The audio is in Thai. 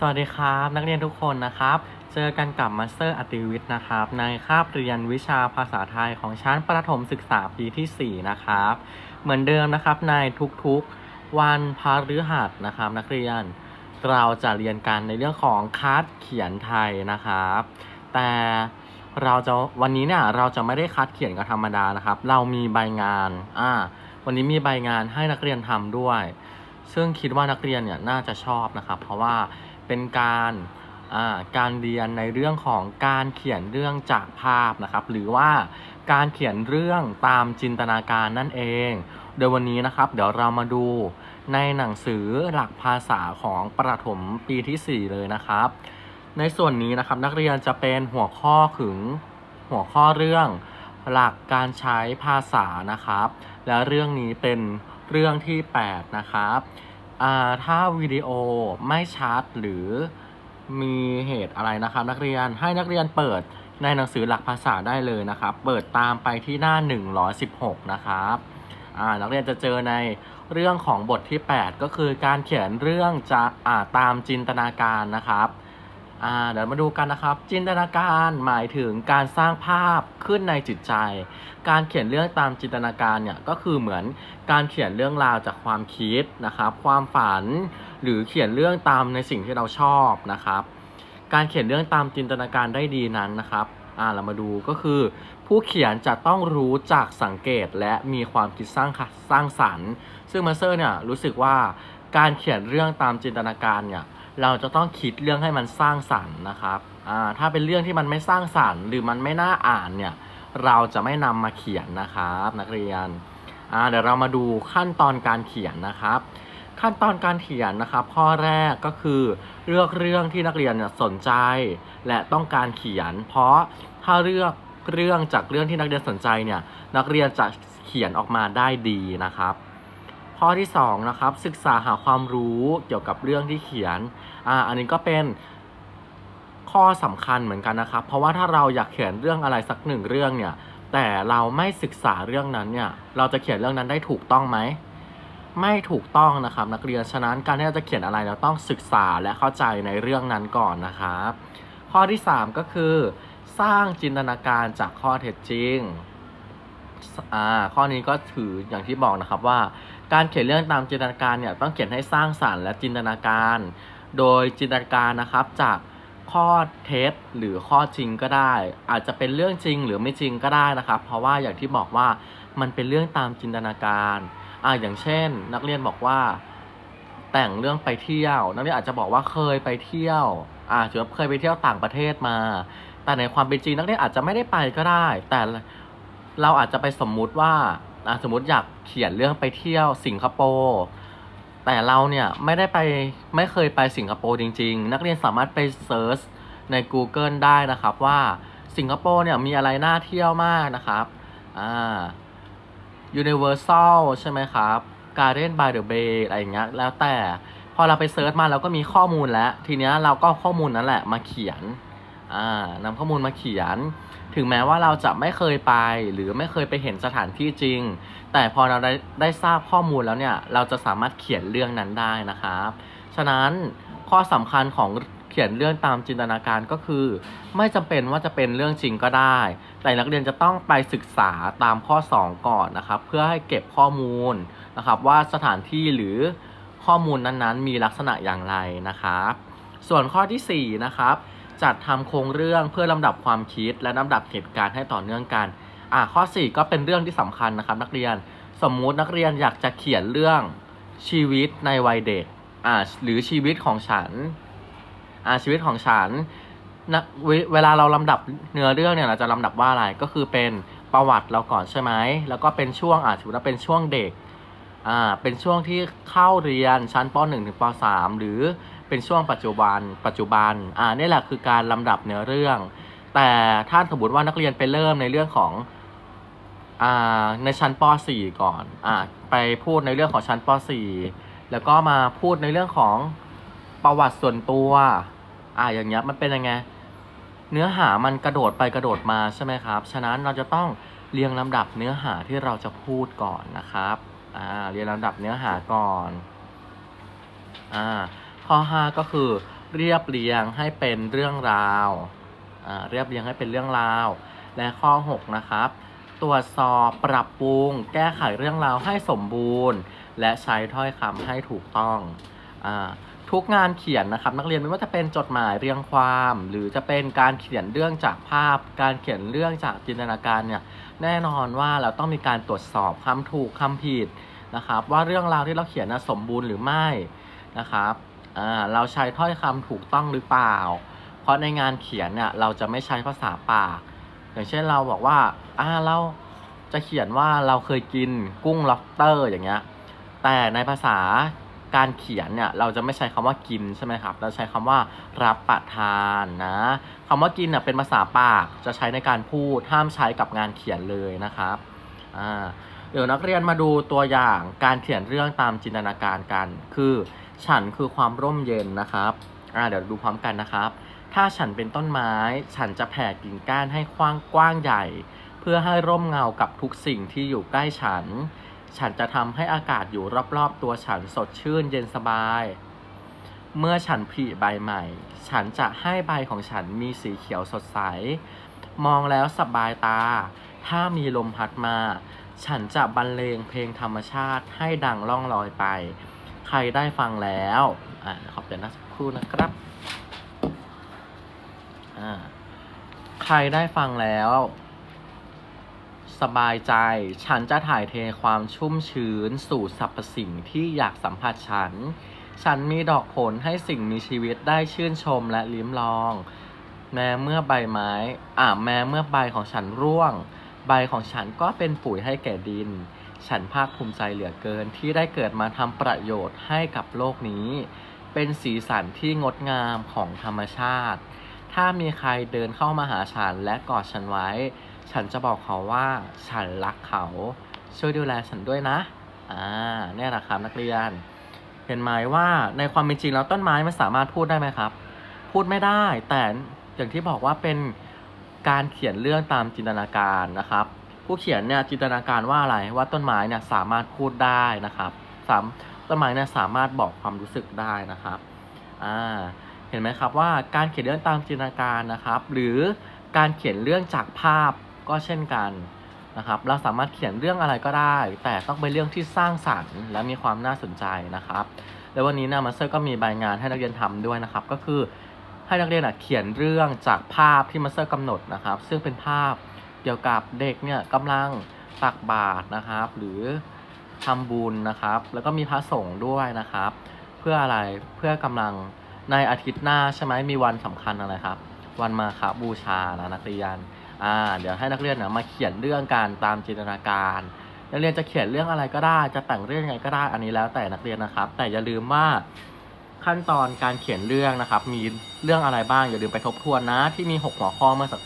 สวัสดีครับ นักเรียนทุกคนนะครับ เจอกันกับมาสเตอร์อติวิทย์นะครับ ในคาบเรียนวิชาภาษาไทยของชั้นประถมศึกษาปีที่ 4 นะครับ เหมือนเดิมนะครับในทุกๆวันพฤหัสนะครับ นักเรียนเราจะเรียนกันในเรื่องของคัดเขียนไทยนะครับ แต่เราจะวันนี้เนี่ยเราจะไม่ได้คัดเขียนกันธรรมดานะครับ เรามีใบงานอ่าวันนี้มีใบงานให้นักเรียนทำด้วย ซึ่งคิดว่านักเรียนเนี่ยน่าจะชอบนะครับ เพราะว่า เป็นการการเรียนในเรื่องของการเขียนเรื่องจากภาพนะครับ หรือว่าการเขียนเรื่องตามจินตนาการนั่นเอง โดยวันนี้นะครับเดี๋ยวเรามาดูในหนังสือหลักภาษาของประถมปีที่ 4 เลยนะครับ ในส่วนนี้นะครับนักเรียนจะเป็นหัวข้อถึงหัวข้อเรื่องหลักการใช้ภาษานะครับ และเรื่องนี้เป็นเรื่องที่ 8 นะครับ ถ้าวิดีโอไม่ชัดหรือมีเหตุอะไรนะครับ นักเรียนให้นักเรียนเปิดในหนังสือหลักภาษาได้เลยนะครับ เปิดตามไปที่หน้า 116 นะครับนักเรียนจะเจอในเรื่องของบทที่ 8 ก็คือการเขียนเรื่องจะตามจินตนาการนะครับ อ่าเดี๋ยวมาดูกันนะครับ จินตนาการหมายถึงการสร้างภาพขึ้นในจิตใจ การเขียนเรื่องตามจินตนาการเนี่ยก็คือเหมือนการเขียนเรื่องราวจากความคิดนะครับ ความฝัน หรือเขียนเรื่องตามในสิ่งที่เราชอบนะครับ การเขียนเรื่องตามจินตนาการได้ดีนั้นนะครับอ่าเรามาดูก็คือ ผู้เขียนจะต้องรู้จักสังเกตและมีความคิดสร้างสร้างสรรค์ ซึ่งมาเตอร์เนี่ยรู้สึกว่าการเขียนเรื่องตามจินตนาการเนี่ย เราจะต้องคิดเรื่องให้มันสร้างสรรค์นะครับอ่าถ้าเป็นเรื่องที่มันไม่สร้างสรรค์ หรือมันไม่น่าอ่านเนี่ย เราจะไม่นำมาเขียนนะครับ นักเรียนอ่าเดี๋ยวเรามาดูขั้นตอนการเขียนนะครับ ขั้นตอนการเขียนนะครับ ข้อแรกก็คือเลือกเรื่องที่นักเรียนสนใจ และต้องการเขียน เพราะถ้าเลือกเรื่องจากเรื่องที่นักเรียนสนใจเนี่ย นักเรียนจะเขียนออกมาได้ดีนะครับ ข้อที่สองนะครับศึกษาหาความรู้เกี่ยวกับเรื่องที่เขียนอ่าอันนี้ก็เป็นข้อสำคัญเหมือนกันนะครับ เพราะว่าถ้าเราอยากเขียนเรื่องอะไรสักหนึ่งเรื่องเนี่ยแต่เราไม่ศึกษาเรื่องนั้นเนี่ยเราจะเขียนเรื่องนั้นได้ถูกต้องไหมไม่ถูกต้องนะครับนักเรียนฉะนั้นการที่เราจะเขียนอะไรเราต้องศึกษาและเข้าใจในเรื่องนั้นก่อนนะครับ ข้อที่ 3 ก็คือ สร้างจินตนาการจากข้อเท็จจริงอ่าข้อนี้ก็ถืออย่างที่บอกนะครับว่า การเขียนเรื่องตามจินตนาการเนี่ยต้องเขียนให้สร้างสรรค์และจินตนาการ โดยจินตนาการนะครับจากข้อเท็จหรือข้อจริงก็ได้ อาจจะเป็นเรื่องจริงหรือไม่จริงก็ได้นะครับ เพราะว่าอย่างที่บอกว่ามันเป็นเรื่องตามจินตนาการอ่าอย่างเช่น นักเรียนบอกว่า แต่งเรื่องไปเที่ยว นักเรียนอาจจะบอกว่าเคยไปเที่ยวอ่าถือว่าเคยไปเที่ยวต่างประเทศมา แต่ในความเป็นจริงนักเรียนอาจจะไม่ได้ไปก็ได้ แต่เราอาจจะไปสมมุติว่า สมมติอยากเขียนเรื่องไปเที่ยวสิงคโปร์แต่เราเนี่ยไม่ได้ไปไม่เคยไปสิงคโปร์จริง ๆ นักเรียนสามารถไปเซิร์ชใน Google ได้นะครับว่าสิงคโปร์เนี่ยมีอะไรน่าเที่ยวมากนะครับอ่า Universal ใช่ไหมครับ Garden by the Bay อะไรอย่างเงี้ยแล้วแต่พอเราไปเซิร์ชมาเราก็มีข้อมูลแล้ว ทีเนี้ยเราก็ข้อมูลนั้นแหละมาเขียน นำข้อมูลมาเขียน ถึงแม้ว่าเราจะไม่เคยไป หรือไม่เคยไปเห็นสถานที่จริง แต่พอเราได้ได้ทราบข้อมูลแล้วเนี่ย เราจะสามารถเขียนเรื่องนั้นได้นะครับ ฉะนั้นข้อสำคัญของเขียนเรื่องตามจินตนาการก็คือ ไม่จำเป็นว่าจะเป็นเรื่องจริงก็ได้ แต่นักเรียนจะต้องไปศึกษาตามข้อ 2 ก่อนนะครับ เพื่อให้เก็บข้อมูลนะครับว่าสถานที่หรือข้อมูลนั้นๆ มีลักษณะอย่างไรนะครับ ส่วนข้อทีสี่4นะครับ จัดทำโครงเรื่องเพื่อลำดับความคิดและลำดับเหตุการณ์ให้ต่อเนื่องกันอ่าข้อ 4 ก็เป็นเรื่องที่สำคัญนะครับ นักเรียนสมมุตินักเรียนอยากจะเขียนเรื่องชีวิตในวัยเด็กอ่าหรือชีวิตของฉันอ่าชีวิตของฉันนะเวเวลาเราลำดับเนื้อเรื่องเนี่ยเราจะลำดับว่าอะไรก็คือเป็นประวัติเราก่อนใช่ไหมแล้วก็เป็นช่วงอาถือว่าเป็นช่วงเด็กอ่าเป็นช่วงที่เข้าเรียนชั้นป .1 ถึงป .3 หรือ เป็นช่วงปัจจุบัน ปัจจุบัน อ่านี่แหละคือการลำดับเนื้อเรื่อง แต่ถ้าสมมติว่านักเรียนไปเริ่มในเรื่องของ อ่า ในชั้นป .4 ก่อน อ่า ไปพูดในเรื่องของชั้นป .4 แล้วก็มาพูดในเรื่องของประวัติส่วนตัว อ่า อย่างเงี้ย มันเป็นยังไง เนื้อหามันกระโดดไปกระโดดมาใช่ไหมครับ ฉะนั้นเราจะต้องเรียงลำดับเนื้อหาที่เราจะพูดก่อนนะครับ อ่า เรียงลำดับเนื้อหาก่อน อ่า ข้อ 5 ก็คือเรียบเรียงให้เป็นเรื่องราวเรียบเรียงให้เป็นเรื่องราว และข้อ 6 นะครับ ตรวจสอบปรับปรุง แก้ไขเรื่องราวให้สมบูรณ์ และใช้ถ้อยคำให้ถูกต้องอทุกงานเขียนนะครับ นักเรียนไม่ว่าจะเป็นจดหมายเรียงความ หรือจะเป็นการเขียนเรื่องจากภาพ การเขียนเรื่องจากจินตนาการเนี่ยแน่นอนว่าเราต้องมีการตรวจสอบคำถูกคำผิดนะครับ ว่าเรื่องราวที่เราเขียนนะสมบูรณ์หรือไม่นะครับ เราใช้ถ้อยคำถูกต้องหรือเปล่า เพราะในงานเขียนเนี่ยเราจะไม่ใช้ภาษาปาก อย่างเช่นเราบอกว่าอ่าเราจะเขียนว่าเราเคยกินกุ้งล็อบสเตอร์อย่างเงี้ย แต่ในภาษาการเขียนเนี่ยเราจะไม่ใช้คำว่ากินใช่ไหมครับ เราใช้คำว่ารับประทานนะคำว่ากินเนี่ยเป็นภาษาปากจะใช้ในการพูดห้ามใช้กับงานเขียนเลยนะครับอ่าเดี๋ยวนักเรียนมาดูตัวอย่างการเขียนเรื่องตามจินตนาการกัน คือ ฉันคือความร่มเย็นนะครับอ่าเดี๋ยวดูพร้อมกันนะครับ ถ้าฉันเป็นต้นไม้ ฉันจะแผ่กิ่งก้านให้กว้างกว้างใหญ่ เพื่อให้ร่มเงากับทุกสิ่งที่อยู่ใกล้ฉัน ฉันจะทำให้อากาศอยู่รอบๆ ตัวฉันสดชื่นเย็นสบาย เมื่อฉันผลิใบใหม่ ฉันจะให้ใบของฉันมีสีเขียวสดใส มองแล้วสบายตา ถ้ามีลมพัดมา ฉันจะบรรเลงเพลงธรรมชาติให้ดังล่องลอยไป ใครได้ฟังแล้วอ่าขอเปลี่ยนหน้าสักครู่นะครับอ่าใครได้ฟังแล้ว สบายใจ ฉันจะถ่ายเทความชุ่มชื้นสู่สรรพสิ่งที่อยากสัมผัสฉัน ฉันมีดอกผลให้สิ่งมีชีวิตได้ชื่นชมและลิ้มลอง แม้เมื่อใบไม้อ่าแม้เมื่อใบของฉันร่วง ใบของฉันก็เป็นปุ๋ยให้แก่ดิน ฉันภาคภูมิใจเหลือเกินที่ได้เกิดมาทำประโยชน์ให้กับโลกนี้ เป็นสีสันที่งดงามของธรรมชาติ ถ้ามีใครเดินเข้ามาหาฉันและกอดฉันไว้ ฉันจะบอกเขาว่าฉันรักเขา ช่วยดูแลฉันด้วยนะ อ่าเนี่ยแหละครับนักเรียน เห็นไหมว่าในความเป็นจริงแล้วต้นไม้มันสามารถพูดได้ไหมครับ พูดไม่ได้แต่อย่างที่บอกว่าเป็นการเขียนเรื่องตามจินตนาการนะครับ ผู้เขียนเนี่ยจินตนาการว่าอะไรว่าต้นไม้เนี่ยสามารถพูดได้นะครับสามต้นไม้เนี่ยสามารถบอกความรู้สึกได้นะครับอ่าเห็นไหมครับว่าการเขียนเรื่องตามจินตนาการนะครับ หรือการเขียนเรื่องจากภาพก็เช่นกันนะครับ เราสามารถเขียนเรื่องอะไรก็ได้ แต่ต้องเป็นเรื่องที่สร้างสรรค์ และมีความน่าสนใจนะครับ แล้ววันนี้นะมาสเตอร์ก็มีใบงานให้นักเรียนทำด้วยนะครับ ก็คือให้นักเรียนอะเขียนเรื่องจากภาพที่มาสเตอร์กำหนดนะครับ ซึ่งเป็นภาพ เกี่ยวกับเด็กเนี่ยกำลังตักบาตรนะครับ หรือทำบุญนะครับ แล้วก็มีพระสงฆ์ด้วยนะครับ เพื่ออะไรเพื่อกำลังในอาทิตย์หน้าใช่ไหมมีวันสำคัญอะไรครับ วันมาคบูชานะนักเรียนอ่าเดี๋ยวให้นักเรียนนะมาเขียนเรื่องการตามจินตนาการนักเรียนจะเขียนเรื่องอะไรก็ได้ จะแต่งเรื่องยังไงก็ได้อันนี้แล้วแต่นักเรียนนะครับ แต่อย่าลืมว่าขั้นตอนการเขียนเรื่องนะครับ มีเรื่องอะไรบ้างอย่าลืมไปทบทวนนะ ที่มี 6 หัวข้อเมื่อสัก